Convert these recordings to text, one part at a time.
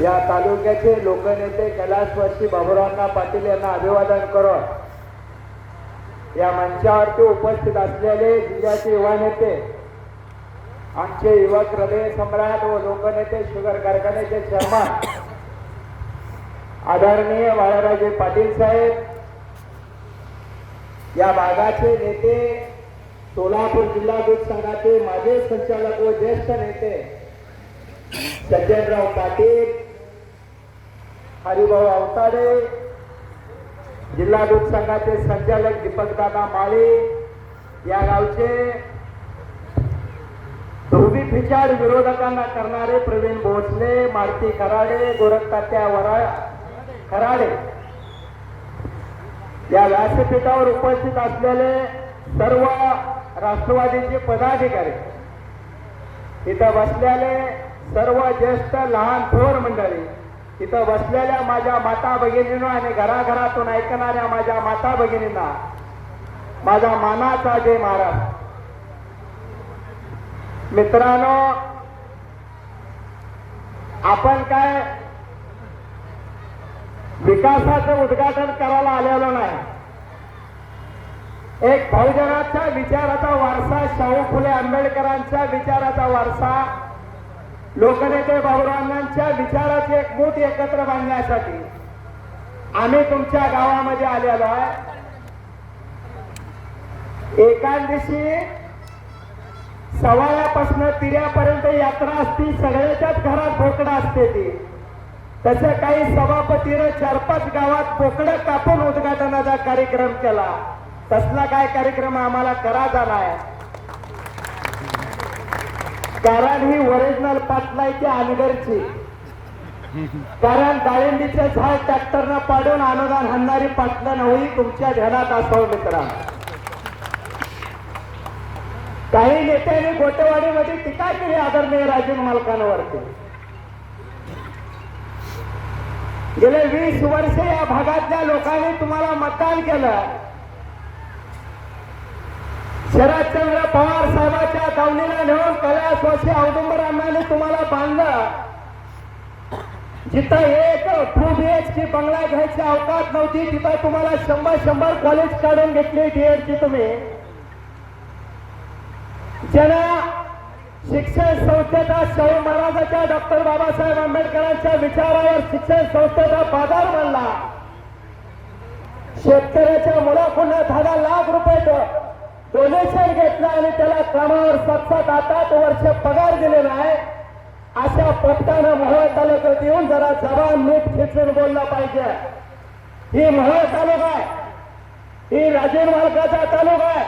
या तालुक्याचे लोकनेते कैलासवासी बाबुरावना पाटील यांना अभिवादन करत या मंचावरती उपस्थित असलेले जिल्ह्याचे युवा नेते आमचे युवक हृदय सम्राट व लोकनेते शुगर कारखान्याचे चेअरमन आदरणीय बाळाराजे पाटील साहेब या भागाचे नेते सोलापूर जिल्हा दूध संघाचे माजी संचालक व ज्येष्ठ नेते सज्जनराव पाटील हरिभाऊ अवताडे जिल्हा दूध संघाचे संचालक दीपकदादा माळी या गावचे धोबी फिचाड विरोधकांना करणारे प्रवीण भोसले मारती खराडे गोरखतात्या वरा खराडे. या व्यासपीठावर उपस्थित असलेले सर्व राष्ट्रवादीचे पदाधिकारी इथं बसलेले सर्व ज्येष्ठ लहान थोर मंडळी इथं बसलेल्या माझ्या माता भगिनींना आणि घराघरातून ऐकणाऱ्या माझ्या माता भगिनींना माझा मानाचा जय महाराज. मित्रांनो आपण काय विकासाचं उद्घाटन करायला आलेलो नाही. एक बहुजनाच्या विचाराचा वारसा शाहू फुले आंबेडकरांच्या विचाराचा वारसा लोकनेते बाबुरावांच्या विचाराचे एक मूठ एकत्र बांधण्यासाठी आम्ही तुमच्या गावामध्ये आलेलो आहे. एका दिवशी सवाळ्यापासून तिऱ्यापर्यंत यात्रा असती सगळ्याच्याच घरात बोकडं असते ती. तसं काही सभापतीनं चार पाच गावात बोकडं कापून उद्घाटनाचा कार्यक्रम केला. तसला काय कार्यक्रम आम्हाला करायचा आहे कारण ही ओरिजिनल पाटलायची अनगरची कारण डाळिंबीचे झाड ट्रॅक्टरनं पाडून अनुदान हाणणारी पाटलं नव्हती तुमच्या ध्यानात असावं मित्रा. काही नेत्यांनी गोटेवाडीमध्ये टीका केली आदरणीय राजन मालकांवरती. गेले वीस वर्ष या भागातल्या लोकांनी तुम्हाला मतदान केलं. शरदचंद्र पवार साहेबांच्या दावणीला नेऊन कैलासवासी औदुंबर अण्णांनी तुम्हाला बांधलं. जिथं एक टू बी एच की बंगला घ्यायची अवकाश नव्हती तिथं तुम्हाला शंभर शंभर कॉलेज काढून घेतली डीएडची तुम्ही. ज्यांना शिक्षण संस्थेचा शाहू महाराजाच्या डॉक्टर बाबासाहेब आंबेडकरांच्या विचारावर शिक्षण संस्थेचा बाजार बनला. शेतकऱ्याच्या मुलाकडून दहा लाख रुपये पोझिशन घेतलं आणि त्याला कामावर सात सात आठ आठ वर्ष पगार दिलेला आहे अशा पट्टानं मोहोळ तालुक्यात येऊन जरा जबान नीट खेचून बोलला पाहिजे. ही मोहोळ तालुका आहे. ही राजेन मालकाचा तालुका आहे.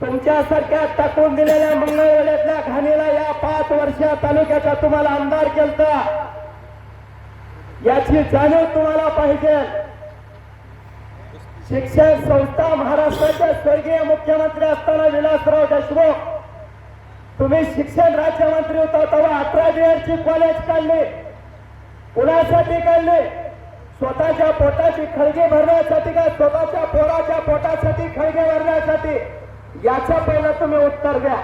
तुमच्यासारख्या टाकून दिलेल्या मंगळवेड्यातल्या घाणीला या पाच वर्षा तालुक्याचा तुम्हाला आमदार केलता. याची जाणीव तुम्हाला पाहिजे. शिक्षण संस्था महाराष्ट्राचे स्वर्गीय मुख्यमंत्री असताना विलासराव देशमुख. तुम्ही शिक्षण राज्यमंत्री होता तेव्हा अठरा बिहारची कॉलेज काढली. कुणासाठी काढली. स्वतःच्या पोटाची खळगे भरण्यासाठी का स्वतःच्या पोराच्या पोटासाठी खळगे भरण्यासाठी? याचं पहिलं तुम्ही उत्तर द्या.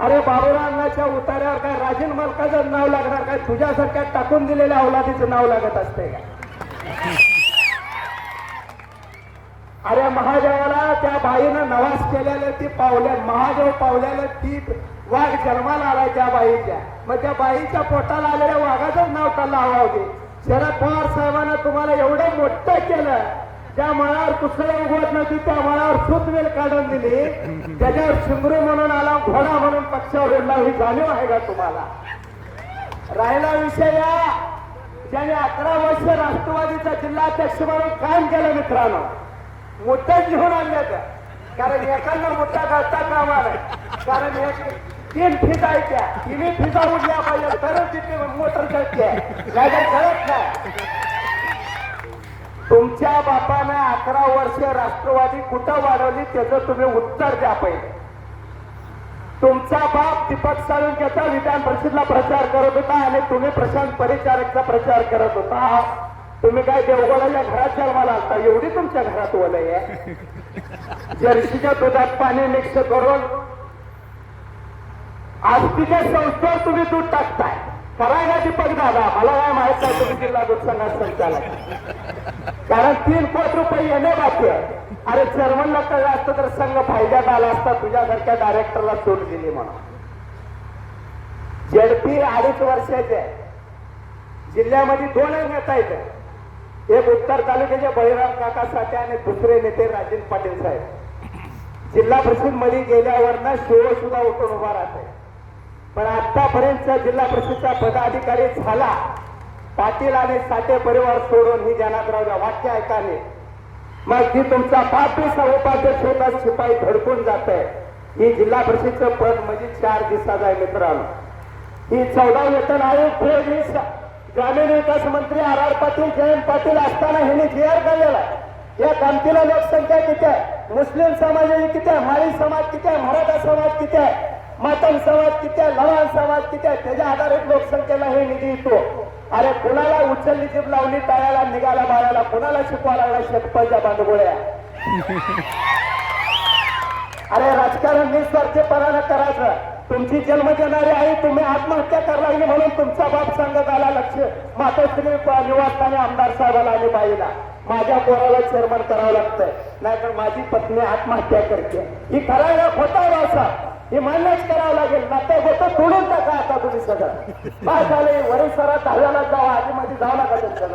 अरे बाबुरांनाच्या उतार्यावर काय राजीन मालकाचं नाव लागणार काय? तुझ्यासारख्या टाकून दिलेल्या अवलादीचं नाव लागत असते का? अरे महादेवाला त्या बाईनं नवास केलेलं ती पावल्या महादेव पावल्याला ती वाघ जन्माला आलाय त्या बाईच्या. मग त्या बाईच्या पोटाला आलेल्या वाघाचं नाव त्याला हवा होते शरद पवार साहेबांना तुम्हाला एवढं मोठं केलं त्या मळावर कुसळे उगवत नव्हती त्या मळावर सुतवेल काढून दिली. त्याच्यावर शिंगरू म्हणून आला घोडा म्हणून पक्षावर उडला ही जाणीव आहे का तुम्हाला? राहिला विषय या. ज्याने अकरा वर्ष राष्ट्रवादीचा जिल्हाध्यक्ष म्हणून काम केलं मित्रांनो. मुद्दा घेऊन आणल्या त्या कारण एकांना मुद्दा घालता कामा नाही कारण एक तीन फिजा आहेत त्या. तिन्ही फिजा उडल्या पाहिजे तरच तिथे मोटर चालते नाहीतर कळत नाही. तुमच्या बापानं अकरा वर्ष राष्ट्रवादी कुठं वाढवली त्याचं तुम्ही उत्तर द्या पाहिजे तुमचा बाप दीपक साळुंक्याचा विधान परिषदला प्रचार करत होता आणि तुम्ही प्रशांत परिचारकचा प्रचार करत होता. तुम्ही काय देवगोडाच्या घरात असता एवढी तुमच्या घरात वलय आहे. जर्सीच्या दुधात पाणी मिक्स करून आस्तीच्या संस्थेवर तुम्ही दूध टाकताय. करायला दीपक दादा मला काय माहीत नाही तुम्ही जिल्हा दूध संघात संचालक. कारण तीन कोटी रुपये येणे बाकी आहे. अरे जर्मनला कळलं असतं तर संघ फायद्यात आला असता तुझ्यासारख्या डायरेक्टरला सूट दिली म्हणून. झेडपी अडीच वर्षाचे आहे. जिल्ह्यामध्ये दोन नेता येते एक उत्तर तालुक्याचे बळीराम काका साठे आणि दुसरे नेते राजेंद्र पाटील साहेब. जिल्हा परिषदमध्ये गेल्यावर ना शिव सुद्धा उठून उभा राहते पण आतापर्यंत जिल्हा परिषदचा पदाधिकारी झाला. पाटील आणि साठे परिवार सोडून ही जनातराव वाक्य ऐकाने मग ती तुमचा पापी सर्वोपाध्यक्ष होता शिपाई धडकून जात आहे. ही जिल्हा परिषदचं पद म्हणजे चार दिवसाचा आहे मित्रांनो. ही चौदा वेतन आयोग ग्रामीण विकास मंत्री आर आर पाटील जयंत पाटील असताना ह्यांनी काढलेला आहे. या कामतीला लोकसंख्या किती आहे? मुस्लिम समाजाची किती आहे? माळी समाज किती आहे? मराठा समाज किती आहे? मातंग समाज किती आहे? लवाण समाज किती आहे? त्याच्या आधारित लोकसंख्येला हे निधी येतो. अरे कुणाला उचलली जीभ लावली टाळ्याला निघाला बाळाला कुणाला शिकवा लागला शेतपळच्या बांधगोळ्या अरे राजकारण निस्वार्थीपणानं करायचं. तुमची जन्म देणारी आहे तुम्ही आत्महत्या करायला लागली म्हणून तुमचा बाप सांगत आला लक्ष. मातोश्री निवासस्थानी आमदार साहेबाला आणि बाईला. माझ्या पोराला चेअरमन करावं लागतंय. नाहीतर माझी पत्नी आत्महत्या करते. ही करायला खोटा वासा. ही मान्यच करावं लागेल. नात्या गोष्ट तोडून टाका आता तुम्ही सगळं. काय झाले वरील सरा दहाव्याला जावा आधी मध्ये जाऊ नका तुमच्या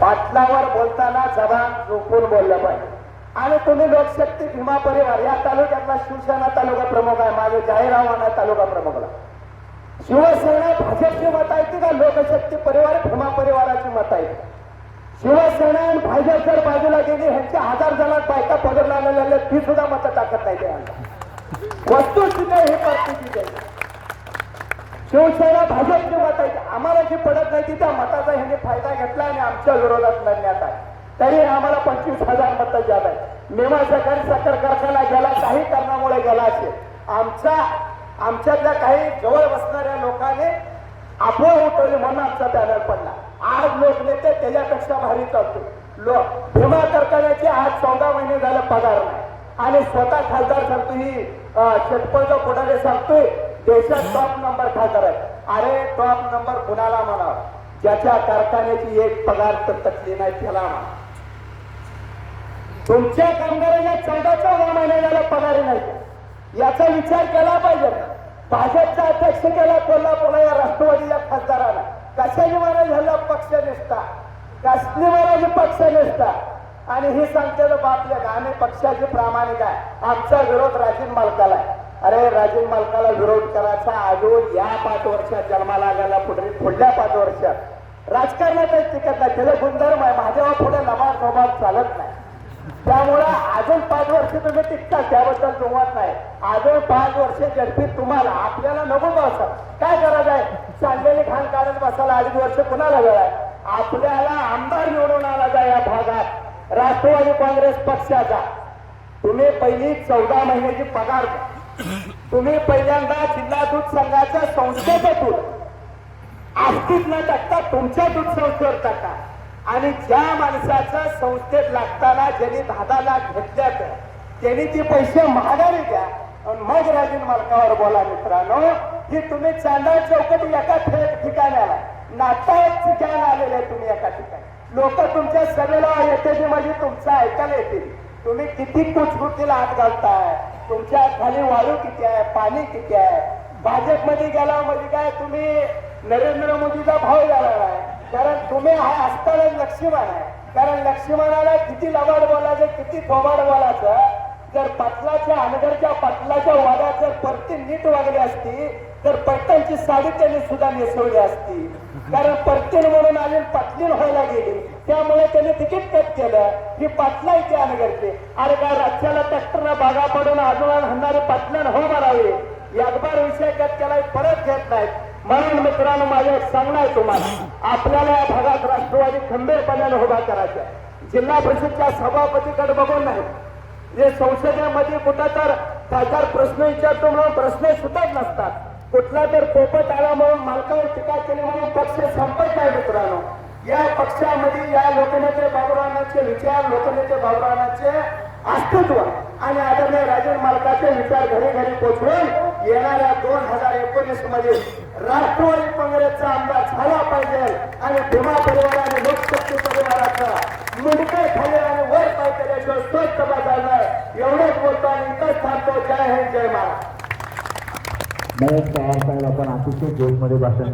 पाटलावर बोलताना जबान झोपून बोललं पाहिजे. आणि तुम्ही लोकशक्ती भीमा परिवार या तालुक्यातला शिवसेना तालुका प्रमुख आहे. माझे जाहीररावाना तालुका प्रमुखला. शिवसेना भाजपची मत आहे का लोकशक्ती परिवार भीमा परिवाराची मत आहे. शिवसेना आणि भाजप जर बाजूला गेली ह्यांच्या हजार जणात बायका पदर लागलेल्या ती सुद्धा मतं टाकत नाही त्या वस्तुस्थिती हे परिस्थिती आहे. शिवसेना भाजपची मत आहे आम्हाला जे पडत नाही ती त्या मताचा ह्यांनी फायदा घेतला आणि आमच्या विरोधात लढण्यात आहे तरी आम्हाला पंचवीस हजार मतं जात आहे मेमा सहकारी साखर कारखाना गेला काही कारणामुळे गेला असेल. आमचा आमच्यातल्या काही जवळ बसणाऱ्या लोकांनी आपोळ उठवली म्हणून आमचा बॅनर पडला. आज लोक नेते त्याच्यापेक्षा भारी चालतो. लोक भीमा कारखान्याचे आज चौदा महिने झाले पगार नाही. आणि स्वतः खासदार सांगतो ही शेतपळचा पुढारी सांगतोय देशात टॉप नंबर खासदार आहे अरे टॉप नंबर कुणाला म्हणा ज्याच्या कारखान्याची एक पगार तर तकली नाही त्याला म्हणा तुमच्या कामगारांना चौदाचा चौदा महिन्याला पगार नाही. याचा विचार केला पाहिजे. भाजपचा अध्यक्ष केला कोल्हापूरला या राष्ट्रवादीच्या खासदाराला. कशाने महाराज झाला पक्ष निष्ठा कसली महाराज पक्ष निष्ठा आणि हे सांगते बापले आम्ही पक्षाचे प्रामाणिक आहे. आमचा विरोध राजीन मालकाला आहे. अरे राजीन मालकाला विरोध करायचा अजून या पाच वर्षात जन्माला आलेला पुढे पुढल्या पाच वर्षात. राजकारणातच टिकत नाही त्याचा गुणधर्म आहे. माझ्या पुढे नमाज नमाज चालत नाही. त्यामुळं अजून पाच वर्ष तुम्ही टिकता त्याबद्दल दुमत नाही. अजून पाच वर्ष झडपीत तुम्हाला आपल्याला नको बसा काय करायचं आहे? चाललेली खाण काढत बसायला अडीच वर्ष कुणाला वेळ आहे? आपल्याला आमदार निवडून आला जा या भागात. राष्ट्रवादी काँग्रेस पक्षाचा. तुम्ही पहिली चौदा महिन्याची पगार तुम्ही पहिल्यांदा जिल्हा दूध संघाच्या संस्थेतून आस्तीत न टाकता तुमच्या दूध संस्थेवर टाका. आणि ज्या माणसाचं संस्थेत लागताना ज्यांनी दहा दहा लाख घेतल्यात त्यांनी ते पैसे महागारी द्या. आणि मग राजीन मालकावर बोला मित्रांनो की तुम्ही चांदा चौकट एका ठे- ठिकाणी आला नाता ठिकाण आलेले आहे तुम्ही एका ठिकाणी. लोक तुमच्या सभेला येते म्हणजे तुमचं ऐकायला येतील. तुम्ही किती कुचकुटीला हात घालताय? तुमच्या खाली वाळू किती आहे? पाणी किती आहे? भाजपमध्ये गेला म्हणजे काय तुम्ही नरेंद्र मोदीचा भाव झाला आहे. कारण तुम्ही हा असताना लक्ष्मण आहे. कारण लक्ष्मणाला किती लबाड बोलायचं किती थोबाड बोलायचं? जर पाटलाच्या अनगरच्या पाटलाच्या वाड्यात जर परती नीट वागली असती तर पैठणची साडी त्यांनी सुद्धा नेसवली असती. कारण परतीन म्हणून आली पाटलीन व्हायला गेली. त्यामुळे त्याने तिकीट कट केलं. ही पाटला इथे अनगरचे. अरे काय राज्याला ट्रॅक्टरला भागा पडून आजोळा म्हणणारे पाटलन हो मारावे यादबार विषय कट केला परत घेत नाहीत. म्हणून मित्रांनो माझं एक सांगणं आहे तुम्हाला. आपल्याला या भागात राष्ट्रवादी खंबीरपणाने उभा करायचा जिल्हा परिषदच्या सभापतीकडे बघून नाही. जे संसदेमध्ये कुठं तर काय तर प्रश्न विचारतो म्हणून प्रश्न सुटत नसतात. कुठला तर पोपट आला म्हणून मालकावर टीका केली म्हणून पक्ष संपत नाही मित्रांनो. या पक्षामध्ये या लोकनेते बाबुरावांचे विचार लोकनेते बाबुरावांचे अस्तित्व आणि आदरणीय राजन मालकाचे विचार घरी घरी पोचवून येणाऱ्या दोन हजार एकोणीसमध्ये राष्ट्रवादी काँग्रेसचा आमदार झाला पाहिजे आणि भीमा परिवार आणि लोकशक्ती परिवाराचा मुंडके खाली आणि वर पाय केल्याशिवाय स्वच्छ बदलणार एवढंच बोलतो आणि इथंच थांबतो. जय हिंद जय महाराज महेश पवार साहेब आपण अतिशय जोशमध्ये भाषण